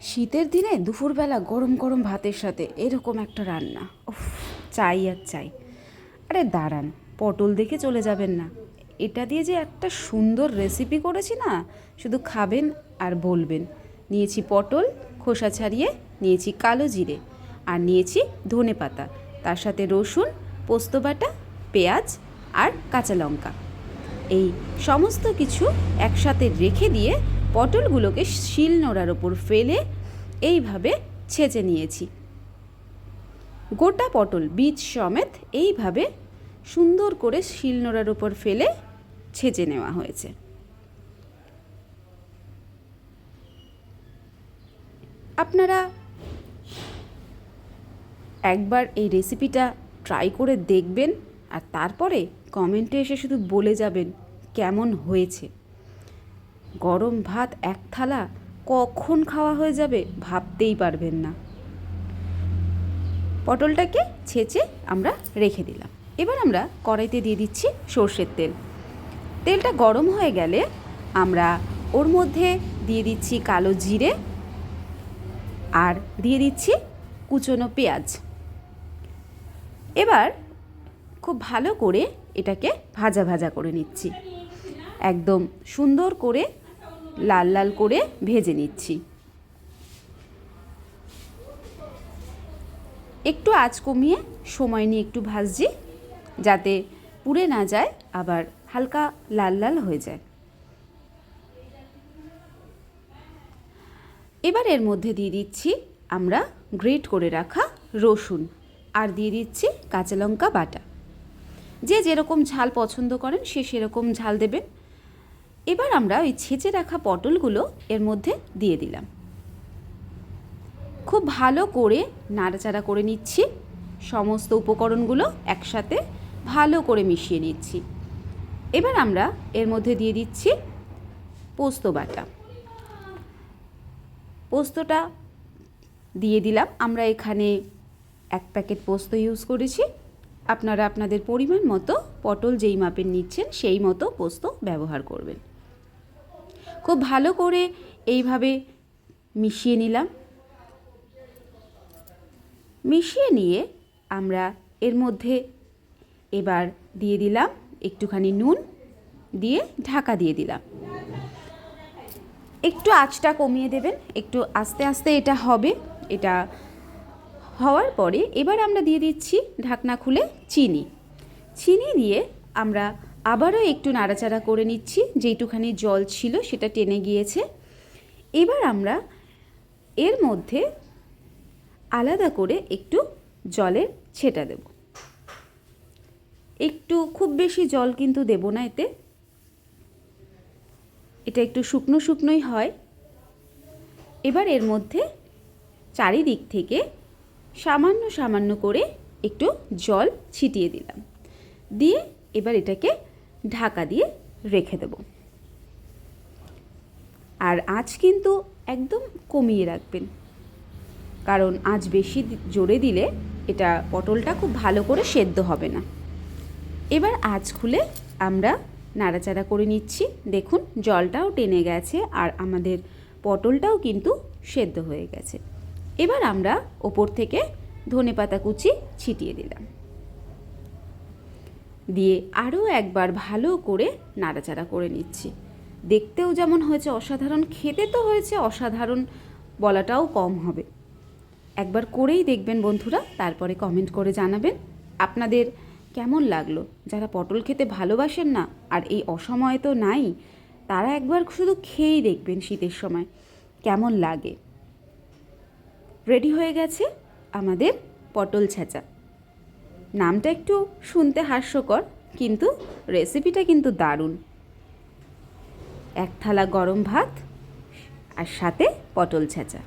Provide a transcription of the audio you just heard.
শীতের দিনে দুপুরবেলা গরম গরম ভাতের সাথে এরকম একটা রান্না। উফ, চাই আর চাই। আরে দাঁড়ান, পটল দেখে চলে যাবেন না। এটা দিয়ে যে একটা সুন্দর রেসিপি করেছি না, শুধু খাবেন আর বলবেন। নিয়েছি পটল, খোসা ছাড়িয়ে নিয়েছি কালো জিরে আর নিয়েছি ধনে পাতা। তার সাথে রসুন, পোস্ত বাটা, পেঁয়াজ আর কাঁচা লঙ্কা। এই সমস্ত কিছু একসাথে রেখে দিয়ে পটলগুলোকে শিল নোড়ার ওপর ফেলে এইভাবে ছেঁচে নিয়েছি। গোটা পটল, বীজ সমেত এইভাবে সুন্দর করে শিল নোড়ার ওপর ফেলে ছেঁচে নেওয়া হয়েছে। আপনারা একবার এই রেসিপিটা ট্রাই করে দেখবেন আর তারপরে কমেন্টে এসে শুধু বলে যাবেন কেমন হয়েছে। গরম ভাত এক থালা কখন খাওয়া হয়ে যাবে ভাবতেই পারবেন না। পটলটাকে ছেঁচে আমরা রেখে দিলাম। এবার আমরা কড়াইতে দিয়ে দিচ্ছি সর্ষের তেল। তেলটা গরম হয়ে গেলে আমরা ওর মধ্যে দিয়ে দিচ্ছি কালো জিরে আর দিয়ে দিচ্ছি কুচনো পেঁয়াজ। এবার খুব ভালো করে এটাকে ভাজা ভাজা করে নিচ্ছি। একদম সুন্দর করে লাল লাল করে ভেজে নিচ্ছি। একটু আঁচ কমিয়ে সময় নিয়ে একটু ভাজছি, যাতে পুড়ে না যায়, আবার হালকা লাল লাল হয়ে যায়। এবার এর মধ্যে দিয়ে দিচ্ছি আমরা গ্রেট করে রাখা রসুন, আর দিয়ে দিচ্ছি কাঁচা লঙ্কা বাটা। যে যেরকম ঝাল পছন্দ করেন, সে সেরকম ঝাল দেবেন। এবার আমরা ওই ছেঁচে রাখা পটলগুলো এর মধ্যে দিয়ে দিলাম। খুব ভালো করে নাড়াচাড়া করে নিচ্ছি। সমস্ত উপকরণগুলো একসাথে ভালো করে মিশিয়ে নিচ্ছি। এবার আমরা এর মধ্যে দিয়ে দিচ্ছি পোস্ত বাটা। পোস্তটা দিয়ে দিলাম। আমরা এখানে এক প্যাকেট পোস্ত ইউজ করেছি। আপনারা আপনাদের পরিমাণ মতো পটল যেই মাপের নিচ্ছেন সেই মতো পোস্ত ব্যবহার করবেন। খুব ভালো করে এইভাবে মিশিয়ে নিলাম। মিশিয়ে নিয়ে আমরা এর মধ্যে এবার দিয়ে দিলাম একটুখানি নুন দিয়ে ঢাকা দিয়ে দিলাম। একটু আঁচটা কমিয়ে দেবেন, একটু আস্তে আস্তে এটা হবে। এটা হওয়ার পরে এবার আমরা দিয়ে দিচ্ছি ঢাকনা খুলে চিনি। চিনি দিয়ে আমরা আবারও একটু নাড়াচাড়া করে নিচ্ছি, যেইটুখানি জল ছিল সেটা টেনে গিয়েছে। এবার আমরা এর মধ্যে আলাদা করে একটু জলের ছেটা দেব। একটু খুব বেশি জল কিন্তু দেব না এতে। এটা একটু শুকনো শুকনোই হয়। এবার এর মধ্যে চারিদিক থেকে সামান্য সামান্য করে একটু জল ছিটিয়ে দিলাম। দিয়ে এবার এটাকে ঢাকা দিয়ে রেখে দেব। আর আঁচ কিন্তু একদম কমিয়ে রাখবেন। কারণ আঁচ বেশি জোরে দিলে এটা পটলটা খুব ভালো করে সেদ্ধ হবে না। এবার আঁচ খুলে আমরা নাড়াচাড়া করে নিচ্ছি। দেখুন, জলটাও টেনে গেছে আর আমাদের পটলটাও কিন্তু সেদ্ধ হয়ে গেছে। এবার আমরা ওপর থেকে ধনে পাতা কুচি ছিটিয়ে দিলাম। দিয়ে আরও একবার ভালো করে নাড়াচাড়া করে নিচ্ছি। দেখতেও যেমন হয়েছে অসাধারণ, খেতে তো হয়েছে অসাধারণ, বলাটাও কম হবে। একবার করেই দেখবেন বন্ধুরা, তারপরে কমেন্ট করে জানাবেন আপনাদের কেমন লাগল। যারা পটল খেতে ভালোবাসেন না আর এই অসময়ে তো নাই, তারা একবার শুধু খেয়েই দেখবেন শীতের সময় কেমন লাগে। রেডি হয়ে গেছে আমাদের পটল ছেঁচা। নামটা একটু শুনতে হাস্যকর, কিন্তু রেসিপিটা কিন্তু দারুণ। এক থালা গরম ভাত আর সাথে পটল ছেঁচা।